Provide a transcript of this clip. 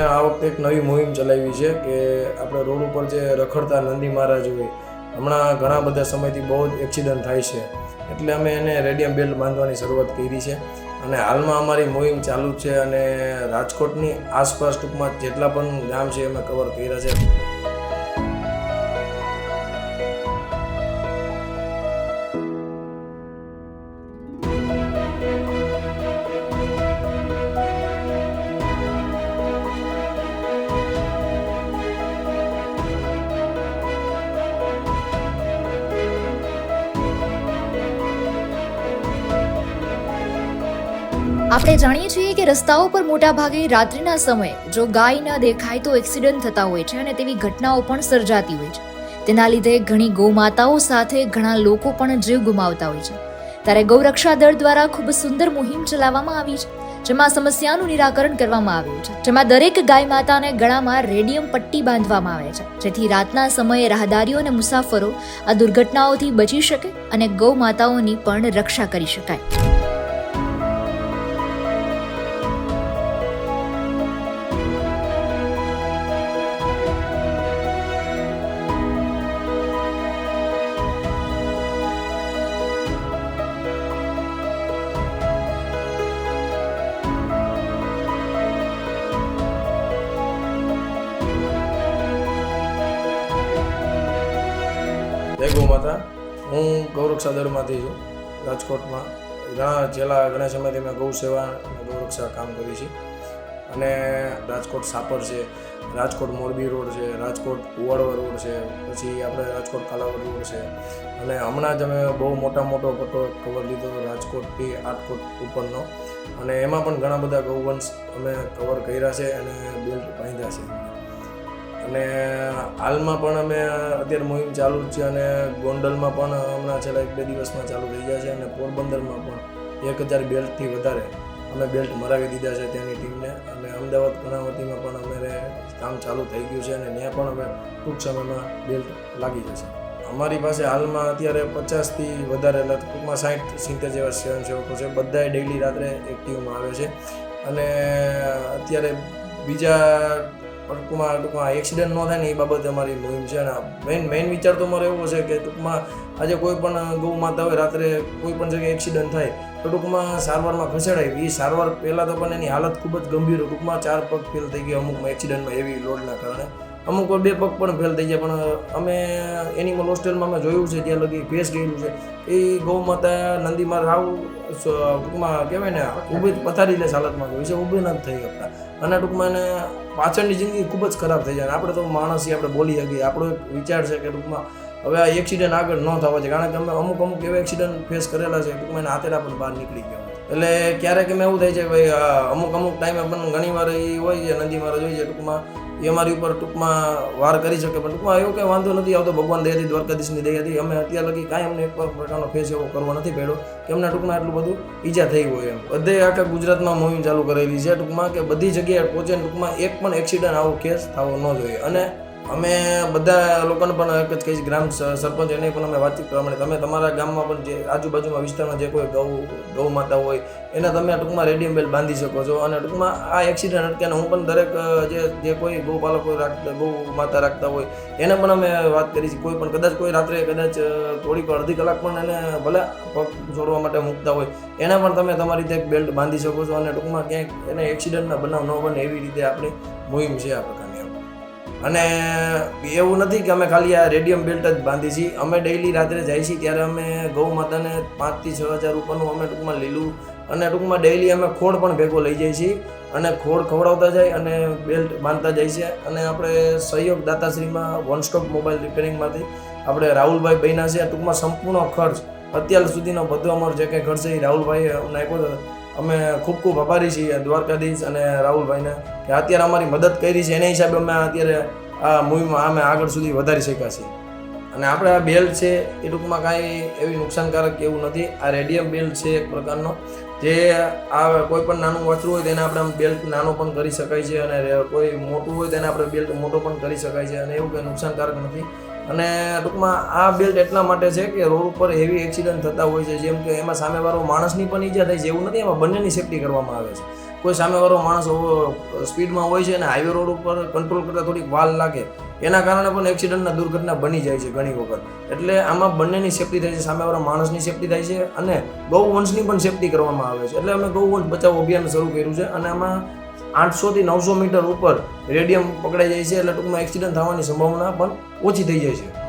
આ વખતે એક નવી મુહિમ ચલાવી છે કે આપણે રોડ ઉપર જે રખડતા નંદી મહારાજ હોય, હમણાં ઘણા બધા સમયથી બહુ જ એક્સિડન્ટ થાય છે. એટલે અમે એને રેડિયમ બેલ્ટ બાંધવાની શરૂઆત કરી છે અને હાલમાં અમારી મુહિમ ચાલુ છે અને રાજકોટની આસપાસ ટૂંકમાં જેટલા પણ ગામ છે અમે કવર કર્યા છે. આપણે જાણીએ છીએ કે રસ્તાઓ પર મોટા ભાગે રાત્રિના સમયે જો ગાય ન દેખાય તો એક્સિડન્ટ થતા હોય છે અને તેવી ઘટનાઓ પણ સર્જાતી હોય છે. તેના લીધે ઘણી ગૌમાતાઓ સાથે ઘણા લોકો પણ જીવ ગુમાવતા હોય છે. ત્યારે ગૌરક્ષા દળ દ્વારા ખૂબ સુંદર મુહિમ ચલાવવામાં આવી છે, જેમાં સમસ્યાનું નિરાકરણ કરવામાં આવ્યું છે. જેમાં દરેક ગાય માતાને ગળામાં રેડિયમ પટ્ટી બાંધવામાં આવે છે, જેથી રાતના સમયે રાહદારીઓ અને મુસાફરો આ દુર્ઘટનાઓથી બચી શકે અને ગૌ માતાઓની પણ રક્ષા કરી શકાય. માતા હું ગૌરક્ષા દળમાંથી છું, રાજકોટમાં. ઘણા છેલ્લા ઘણા સમયથી મેં ગૌ સેવા અને ગૌરક્ષા કામ કરી છે. અને રાજકોટ સાપર છે, રાજકોટ મોરબી રોડ છે, રાજકોટ કુવાડવા રોડ છે, પછી આપણે રાજકોટ કાલાવડ રોડ છે. અને હમણાં જ અમે બહુ મોટા મોટો પટ્ટો કવર લીધો રાજકોટથી આટકોટ ઉપરનો. અને એમાં પણ ઘણા બધા ગૌવંશ અમે કવર કર્યા છે અને બેલ્ટ બાંધ્યા છે. અને હાલમાં પણ અમે અત્યારે મુહિમ ચાલુ જ છે અને ગોંડલમાં પણ હમણાં છેલ્લા એક બે દિવસમાં ચાલુ થઈ ગયા છે અને પોરબંદરમાં પણ એક હજાર બેલ્ટથી વધારે અમે બેલ્ટ મરાવી દીધા છે ત્યાંની ટીમને. અને અમદાવાદ કર્ણાવતીમાં પણ અમારે કામ ચાલુ થઈ ગયું છે અને ત્યાં પણ અમે ટૂંક સમયમાં બેલ્ટ લાગી જશે. અમારી પાસે હાલમાં અત્યારે પચાસથી વધારે એટલે ટૂંકમાં સાઠ સિત્તેર જેવા સ્વયંસેવકો છે. બધાએ ડેઈલી રાત્રે એક્ટિવમાં આવે છે. અને અત્યારે બીજા ટૂંકમાં ટૂંકમાં એક્સિડન્ટ ન થાય ને એ બાબતે અમારી મુહિમ છે અને મેઇન મેઇન વિચાર તો મારો એવો છે કે ટૂંકમાં આજે કોઈ પણ ગૌ માતા હોય રાત્રે કોઈ પણ જગ્યાએ એક્સિડન્ટ થાય, તો ટૂંકમાં સારવારમાં ખસેડાય. એ સારવાર પહેલાં તો પણ એની હાલત ખૂબ જ ગંભીર ટૂંકમાં ચાર પગ ફેલ થઈ ગયા અમુકમાં એક્સિડન્ટમાં એવી લોડના કારણે. અમુક બે પગ પણ ફેલ થઈ જાય પણ અમે એનિમલ હોસ્ટેલમાં અમે જોયું છે, ત્યાં લગી ભેસ ગયેલું છે. એ ગૌ માતા નંદીમાં રાવ ટૂંકમાં કહેવાય ને, ઊભી પથારીલેસ હાલતમાં જોયું છે, ઊભી નથી થઈ શકતા. અને ટૂંકમાં એને પાછળની જિંદગી ખૂબ જ ખરાબ થઈ જાય. આપણે તો માણસ આપણે બોલી શકીએ. આપણો એક વિચાર છે કે ટૂંકમાં હવે આ એક્સિડન્ટ આગળ ન થવા છે કારણ કે અમે અમુક અમુક એવા એક્સિડન્ટ ફેસ કરેલા છે. ટૂંકમાં એના હાથેડા પણ બહાર નીકળી ગયા. એટલે ક્યારેક એમ એવું થાય છે ભાઈ અમુક અમુક ટાઈમે પણ ઘણી વાર એ હોય છે, નદી મહારાજ જોઈએ ટૂંકમાં એ અમારી ઉપર ટૂંકમાં વાર કરી શકે, પણ ટૂંકમાં એવું કંઈ વાંધો નથી આવતો. ભગવાન દયાથી, દ્વારકાધીશની દયાથી અમે અત્યાર લગી કાંઈ અમને એક પ્રકારનો ફેસ એવો કરવો નથી પડ્યો કે અમને ટૂંકમાં એટલું બધું ઈજા થઈ હોય એમ. બધે આખા ગુજરાતમાં મુહિમ ચાલુ કરેલી છે ટૂંકમાં કે બધી જગ્યાએ પહોંચે ટૂંકમાં એક પણ એક્સિડન્ટ આવો કેસ થવો ન જોઈએ. અને અમે બધા લોકોને પણ એક જ કહીશ, ગ્રામ સરપંચ એને પણ અમે વાતચીત કરવા માટે તમે તમારા ગામમાં પણ જે આજુબાજુમાં વિસ્તારમાં જે કોઈ ગૌ ગૌ માતા હોય, એને તમે ટૂંકમાં રેડિયમ બેલ બાંધી શકો છો. અને ટૂંકમાં આ એક્સિડન્ટ અટક્યાને હું પણ દરેક જે જે કોઈ ગૌપાલકો રાખતા, ગૌ માતા રાખતા હોય, એને પણ અમે વાત કરી છે. કોઈ પણ કદાચ કોઈ રાત્રે કદાચ થોડીક અડધી કલાક પણ એને ભલે પગ છોડવા માટે મૂકતા હોય, એને પણ તમે તમારી રીતે એક બેલ્ટ બાંધી શકો છો. અને ટૂંકમાં ક્યાંક એને એક્સિડન્ટના બનાવ ન બને એવી રીતે આપણી મુહિમ છે આ પ્રકારની. અને એવું નથી કે અમે ખાલી આ રેડિયમ બેલ્ટ જ બાંધી છીએ. અમે ડેઈલી રાત્રે જાય છીએ ત્યારે અમે ગૌ માતાને પાંચથી છ હજાર રૂપિયાનું અમે ટૂંકમાં લીલું અને ટૂંકમાં ડેઈલી અમે ખોડ પણ ભેગો લઈ જઈએ છીએ અને ખોળ ખવડાવતા જાય અને બેલ્ટ બાંધતા જાય છે. અને આપણે સહયોગ દાતાશ્રીમાં વન સ્ટોપ મોબાઈલ રિપેરિંગમાંથી આપણે રાહુલભાઈ બન્યા છે. ટૂંકમાં સંપૂર્ણ ખર્ચ અત્યાર સુધીનો બધો અમારો જે કંઈ ખર્ચ છે એ રાહુલભાઈએ અમને આપ્યો હતો. અમે ખૂબ ખૂબ આભારી છીએ દ્વારકાધીશ અને રાહુલભાઈને કે અત્યારે અમારી મદદ કરી છે. એના હિસાબે અમે અત્યારે આ મૂવીમાં અમે આગળ સુધી વધારી શક્યા છીએ. અને આપણે આ બેલ્ટ છે એ ટૂંકમાં કાંઈ એવી નુકસાનકારક એવું નથી. આ રેડિયમ બેલ્ટ છે એક પ્રકારનો. જે આ કોઈ પણ નાનું વાંચવું હોય તેને આપણે આમ બેલ્ટ નાનો પણ કરી શકાય છે અને કોઈ મોટું હોય તેને આપણે બેલ્ટ મોટો પણ કરી શકાય છે અને એવું કંઈ નુકસાનકારક નથી. અને ટૂંકમાં આ બેલ્ટ એટલા માટે છે કે રોડ ઉપર હેવી એક્સિડન્ટ થતા હોય છે, જેમ કે એમાં સામેવાળો માણસની પણ ઈજા થાય છે, એવું નથી, એમાં બંનેની સેફટી કરવામાં આવે છે. કોઈ સામેવાળો માણસ સ્પીડમાં હોય છે અને હાઈવે રોડ ઉપર કંટ્રોલ કરતાં થોડીક વાલ લાગે, એના કારણે પણ એક્સિડન્ટના દુર્ઘટના બની જાય છે ઘણી વખત. એટલે આમાં બંનેની સેફટી થાય છે, સામેવાળા માણસની સેફટી થાય છે અને ગૌવંશની પણ સેફટી કરવામાં આવે છે. એટલે અમે ગૌવંશ બચાવ અભિયાન શરૂ કર્યું છે અને આમાં આઠસોથી નવસો મીટર ઉપર રેડિયમ પકડાઈ જાય છે એટલે ટૂંકમાં એક્સિડન્ટ થવાની સંભાવના પણ ઓછી થઈ જાય છે.